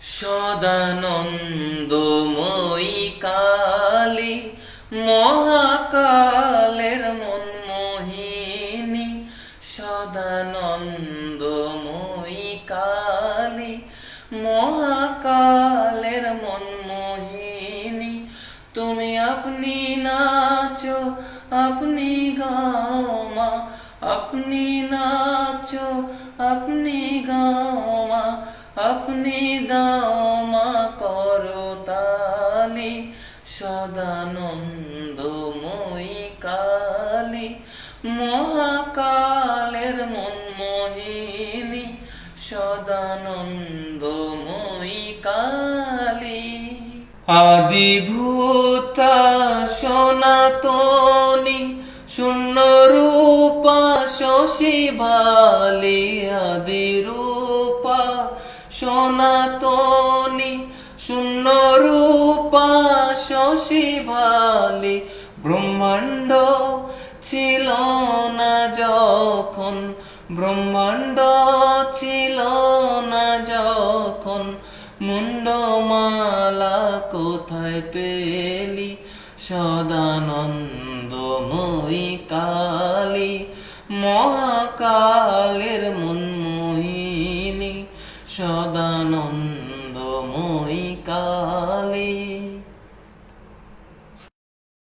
সদানন্দময়ী কালী, মহাকালের মন মোহিনী সদানন্দময়ী কালী, মহাকালের মন মোহিনী তুমি আপনি নাচো, আপনি গাও মা আপনি নাচো, আপনি গাও মা আপনি দাও মা করো তালি সদানন্দময়ী কালী। মহাকালের মন মোহিনী সদানন্দময়ী কালী। আদিভূতা সনাতনী শূন্য রূপা শশী বালি আদি রূপা সনাতনী শূন্য রূপা শশী বালি ব্রহ্মাণ্ড ছিল না যখন, ব্রহ্মাণ্ড ছিল না যখন মুন্ডমালা কোথায় পেলি? সদানন্দময়ী কালী, মহাকালের মনমোহিনী সদানন্দ